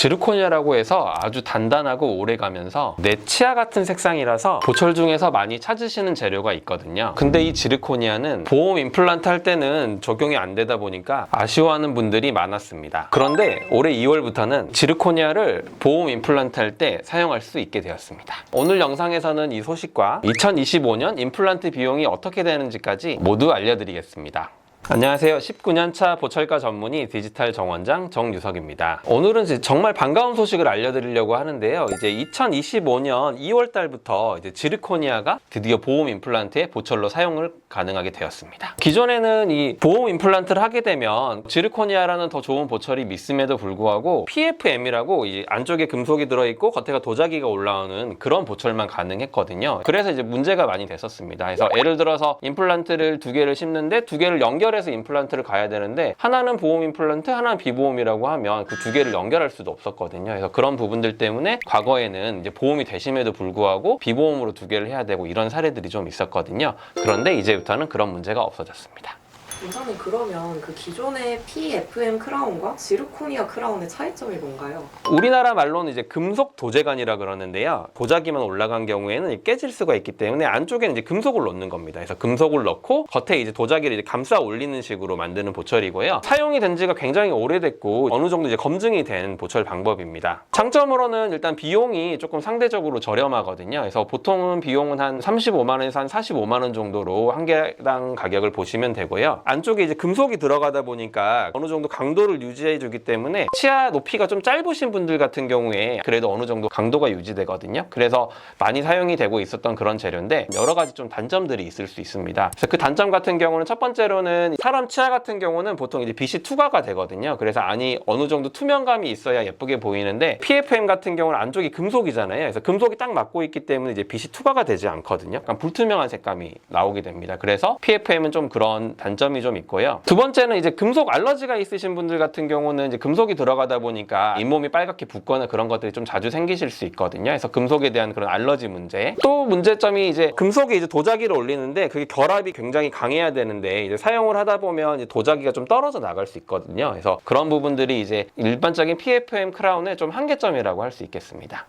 지르코니아라고 해서 아주 단단하고 오래 가면서 내 치아 같은 색상이라서 보철 중에서 많이 찾으시는 재료가 있거든요. 근데 이 지르코니아는 보험 임플란트 할 때는 적용이 안 되다 보니까 아쉬워하는 분들이 많았습니다. 그런데 올해 2월부터는 지르코니아를 보험 임플란트 할 때 사용할 수 있게 되었습니다. 오늘 영상에서는 이 소식과 2025년 임플란트 비용이 어떻게 되는지까지 모두 알려드리겠습니다. 안녕하세요. 19년차 보철가 전문의 디지털 정원장 정유석입니다. 오늘은 정말 반가운 소식을 알려드리려고 하는데요. 이제 2025년 2월 달부터 이제 지르코니아가 드디어 보험 임플란트에 보철로 사용을 가능하게 되었습니다. 기존에는 이 보험 임플란트를 하게 되면 지르코니아라는 더 좋은 보철이 있음에도 불구하고 PFM이라고 이 안쪽에 금속이 들어있고 겉에가 도자기가 올라오는 그런 보철만 가능했거든요. 그래서 이제 문제가 많이 됐었습니다. 그래서 예를 들어서 임플란트를 두 개를 심는데 두 개를 연결해 서 임플란트를 가야 되는데 하나는 보험 임플란트, 하나는 비보험이라고 하면 그 두 개를 연결할 수도 없었거든요. 그래서 그런 부분들 때문에 과거에는 이제 보험이 되심에도 불구하고 비보험으로 두 개를 해야 되고 이런 사례들이 좀 있었거든요. 그런데 이제부터는 그런 문제가 없어졌습니다. 원장님 그러면 그 기존의 PFM 크라운과 지르코니아 크라운의 차이점이 뭔가요? 우리나라 말로는 이제 금속 도제관이라 그러는데요. 도자기만 올라간 경우에는 깨질 수가 있기 때문에 안쪽에는 이제 금속을 넣는 겁니다. 그래서 금속을 넣고 겉에 이제 도자기를 이제 감싸 올리는 식으로 만드는 보철이고요. 사용이 된 지가 굉장히 오래됐고 어느 정도 이제 검증이 된 보철 방법입니다. 장점으로는 일단 비용이 조금 상대적으로 저렴하거든요. 그래서 보통은 비용은 한 35만 원에서 한 45만 원 정도로 한 개당 가격을 보시면 되고요. 안쪽에 이제 금속이 들어가다 보니까 어느 정도 강도를 유지해 주기 때문에 치아 높이가 좀 짧으신 분들 같은 경우에 그래도 어느 정도 강도가 유지되거든요. 그래서 많이 사용이 되고 있었던 그런 재료인데 여러 가지 좀 단점들이 있을 수 있습니다. 그래서 그 단점 같은 경우는 첫 번째로는 사람 치아 같은 경우는 보통 이제 빛이 투과가 되거든요. 그래서 안이 어느 정도 투명감이 있어야 예쁘게 보이는데 PFM 같은 경우는 안쪽이 금속이잖아요. 그래서 금속이 딱 맞고 있기 때문에 이제 빛이 투과가 되지 않거든요. 약간 불투명한 색감이 나오게 됩니다. 그래서 PFM은 좀 그런 단점이 좀 있고요. 두 번째는 이제 금속 알러지가 있으신 분들 같은 경우는 이제 금속이 들어가다 보니까 잇몸이 빨갛게 붓거나 그런 것들이 좀 자주 생기실 수 있거든요. 그래서 금속에 대한 그런 알러지 문제. 또 문제점이 이제 금속에 이제 도자기를 올리는데 그게 결합이 굉장히 강해야 되는데 이제 사용을 하다 보면 도자기가 좀 떨어져 나갈 수 있거든요. 그래서 그런 부분들이 이제 일반적인 PFM 크라운의 좀 한계점이라고 할 수 있겠습니다.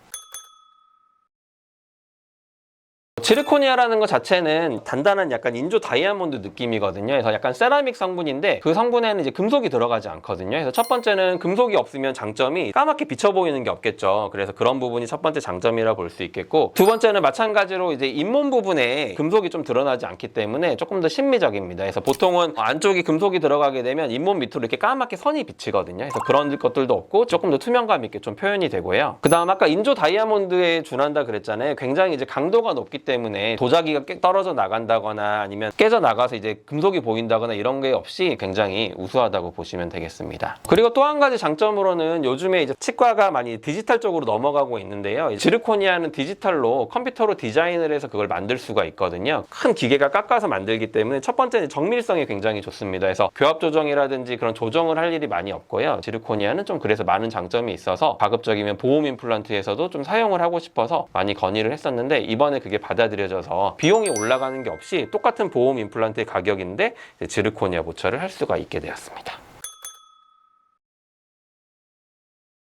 지르코니아라는 것 자체는 단단한 약간 인조 다이아몬드 느낌이거든요. 그래서 약간 세라믹 성분인데 그 성분에는 이제 금속이 들어가지 않거든요. 그래서 첫 번째는 금속이 없으면 장점이 까맣게 비쳐 보이는 게 없겠죠. 그래서 그런 부분이 첫 번째 장점이라 볼 수 있겠고 두 번째는 마찬가지로 이제 잇몸 부분에 금속이 좀 드러나지 않기 때문에 조금 더 심미적입니다. 그래서 보통은 안쪽에 금속이 들어가게 되면 잇몸 밑으로 이렇게 까맣게 선이 비치거든요. 그래서 그런 것들도 없고 조금 더 투명감 있게 좀 표현이 되고요. 그 다음 아까 인조 다이아몬드에 준한다 그랬잖아요. 굉장히 이제 강도가 높기 때문에 도자기가 깨- 떨어져 나간다거나 아니면 깨져 나가서 이제 금속이 보인다거나 이런 게 없이 굉장히 우수하다고 보시면 되겠습니다. 그리고 또 한 가지 장점으로는 요즘에 이제 치과가 많이 디지털 쪽으로 넘어가고 있는데요. 이 지르코니아는 디지털로 컴퓨터로 디자인을 해서 그걸 만들 수가 있거든요. 큰 기계가 깎아서 만들기 때문에 첫 번째는 정밀성이 굉장히 좋습니다. 그래서 교합 조정이라든지 그런 조정을 할 일이 많이 없고요. 지르코니아는 좀 그래서 많은 장점이 있어서 가급적이면 보험 임플란트에서도 좀 사용을 하고 싶어서 많이 건의를 했었는데 이번에 그게 받아들여져서 비용이 올라가는 게 없이 똑같은 보험 임플란트의 가격인데 지르코니아 보철을 할 수가 있게 되었습니다.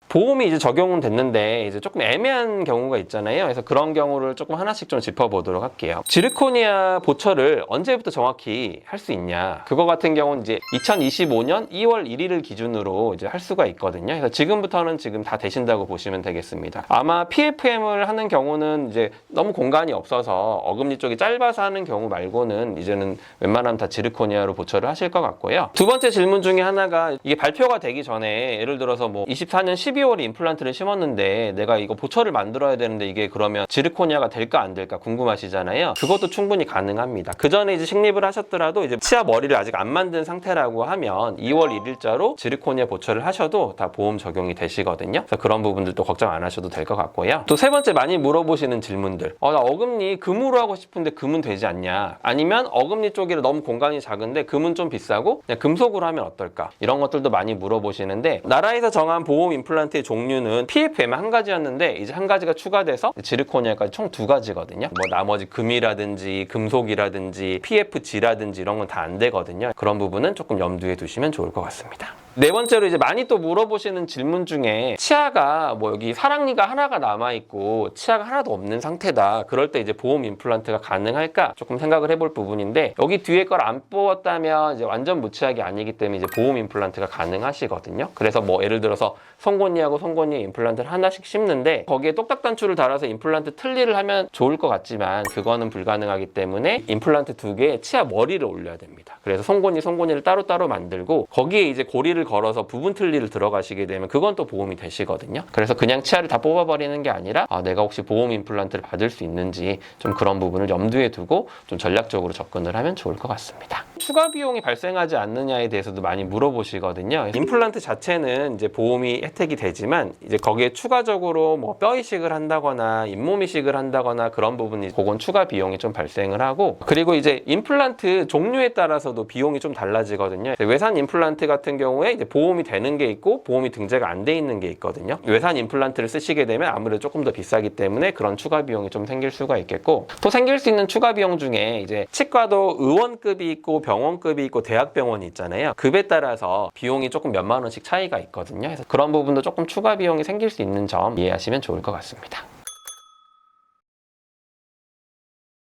보험이 이제 적용은 됐는데 이제 조금 애매한 경우가 있잖아요. 그래서 그런 경우를 조금 하나씩 좀 짚어보도록 할게요. 지르코니아 보철을 언제부터 정확히 할 수 있냐? 그거 같은 경우는 이제 2025년 2월 1일을 기준으로 이제 할 수가 있거든요. 그래서 지금부터는 지금 다 되신다고 보시면 되겠습니다. 아마 PFM을 하는 경우는 이제 너무 공간이 없어서 어금니 쪽이 짧아서 하는 경우 말고는 이제는 웬만하면 다 지르코니아로 보철을 하실 것 같고요. 두 번째 질문 중에 하나가 이게 발표가 되기 전에 예를 들어서 뭐 24년 12월에 임플란트를 심었는데 내가 이거 보철을 만들어야 되는데 이게 그러면 지르코니아가 될까 안 될까 궁금하시잖아요. 그것도 충분히 가능합니다. 그 전에 이제 식립을 하셨더라도 이제 치아 머리를 아직 안 만든 상태라고 하면 2월 1일자로 지르코니아 보철을 하셔도 다 보험 적용이 되시거든요. 그래서 그런 부분들도 걱정 안 하셔도 될 것 같고요. 또 세 번째 많이 물어보시는 질문들. 어, 나 어금니 금으로 하고 싶은데 금은 되지 않냐? 아니면 어금니 쪽이 너무 공간이 작은데 금은 좀 비싸고 그냥 금속으로 하면 어떨까? 이런 것들도 많이 물어보시는데 나라에서 정한 보험 임플란트 의 종류는 PFM 한 가지였는데 이제 한 가지가 추가돼서 지르코니아까지 총 두 가지거든요. 뭐 나머지 금이라든지 금속이라든지 PFG라든지 이런 건 다 안 되거든요. 그런 부분은 조금 염두에 두시면 좋을 것 같습니다. 네 번째로 이제 많이 또 물어보시는 질문 중에 치아가 뭐 여기 사랑니가 하나가 남아 있고 치아가 하나도 없는 상태다. 그럴 때 이제 보험 임플란트가 가능할까 조금 생각을 해볼 부분인데 여기 뒤에 걸 안 뽑았다면 이제 완전 무치약이 아니기 때문에 이제 보험 임플란트가 가능하시거든요. 그래서 뭐 예를 들어서 송곳니하고 송곳니 임플란트를 하나씩 심는데 거기에 똑딱 단추를 달아서 임플란트 틀니를 하면 좋을 것 같지만 그거는 불가능하기 때문에 임플란트 두 개에 치아 머리를 올려야 됩니다. 그래서 송곳니 송곳니를 따로따로 만들고 거기에 이제 고리를 걸어서 부분 틀니를 들어가시게 되면 그건 또 보험이 되시거든요. 그래서 그냥 치아를 다 뽑아버리는 게 아니라 아, 내가 혹시 보험 임플란트를 받을 수 있는지 좀 그런 부분을 염두에 두고 좀 전략적으로 접근을 하면 좋을 것 같습니다. 추가 비용이 발생하지 않느냐에 대해서도 많이 물어보시거든요. 임플란트 자체는 이제 보험이 혜택이 되지만 이제 거기에 추가적으로 뭐 뼈 이식을 한다거나 잇몸 이식을 한다거나 그런 부분이 그건 추가 비용이 좀 발생을 하고 그리고 이제 임플란트 종류에 따라서도 비용이 좀 달라지거든요. 외산 임플란트 같은 경우에 이제 보험이 되는 게 있고 보험이 등재가 안 돼 있는 게 있거든요. 외산 임플란트를 쓰시게 되면 아무래도 조금 더 비싸기 때문에 그런 추가 비용이 좀 생길 수가 있겠고 또 생길 수 있는 추가 비용 중에 이제 치과도 의원급이 있고 병원급이 있고 대학병원이 있잖아요. 급에 따라서 비용이 조금 몇만 원씩 차이가 있거든요. 그래서 그런 부분도 조금 추가 비용이 생길 수 있는 점 이해하시면 좋을 것 같습니다.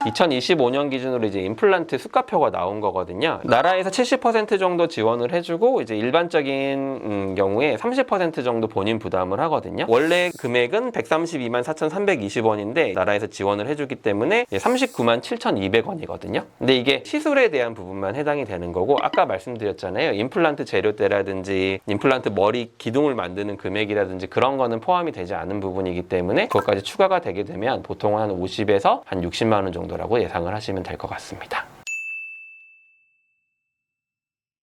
2025년 기준으로 이제 임플란트 수가표가 나온 거거든요. 나라에서 70% 정도 지원을 해주고 이제 일반적인 음, 경우에 30% 정도 본인 부담을 하거든요. 원래 금액은 132만 4,320원인데 나라에서 지원을 해주기 때문에 39만 7,200원이거든요. 근데 이게 시술에 대한 부분만 해당이 되는 거고 아까 말씀드렸잖아요. 임플란트 재료대라든지 임플란트 머리 기둥을 만드는 금액이라든지 그런 거는 포함이 되지 않은 부분이기 때문에 그것까지 추가가 되게 되면 보통 한 50에서 한 60만 원 정도 라고 예상을 하시면 될 것 같습니다.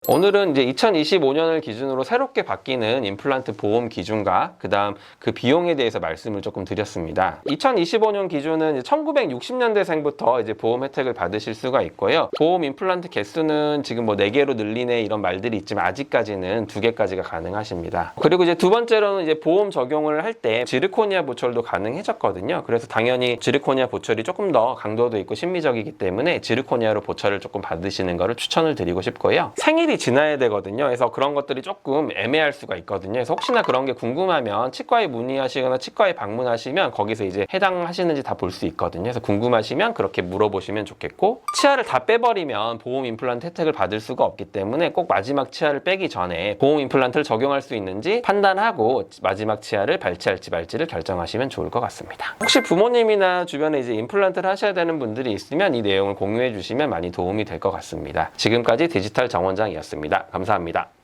오늘은 이제 2025년을 기준으로 새롭게 바뀌는 임플란트 보험 기준과 그다음 그 비용에 대해서 말씀을 조금 드렸습니다. 2025년 기준은 1960년대생부터 이제 보험 혜택을 받으실 수가 있고요. 보험 임플란트 개수는 지금 뭐 4개로 늘리네 이런 말들이 있지만 아직까지는 2개까지가 가능하십니다. 그리고 이제 두 번째로는 이제 보험 적용을 할 때 지르코니아 보철도 가능해졌거든요. 그래서 당연히 지르코니아 보철이 조금 더 강도도 있고 심미적이기 때문에 지르코니아로 보철을 조금 받으시는 거를 추천을 드리고 싶고요. 생일이 지나야 되거든요. 그래서 그런 것들이 조금 애매할 수가 있거든요. 그래서 혹시나 그런 게 궁금하면 치과에 문의하시거나 치과에 방문하시면 거기서 이제 해당하시는지 다 볼 수 있거든요. 그래서 궁금하시면 그렇게 물어보시면 좋겠고 치아를 다 빼버리면 보험 임플란트 혜택을 받을 수가 없기 때문에 꼭 마지막 치아를 빼기 전에 보험 임플란트를 적용할 수 있는지 판단하고 마지막 치아를 발치할지 말지를 결정하시면 좋을 것 같습니다. 혹시 부모님이나 주변에 이제 임플란트를 하셔야 되는 분들이 있으면 이 내용을 공유해 주시면 많이 도움이 될 것 같습니다. 지금까지 디지털 정원장 이었습니다. 감사합니다.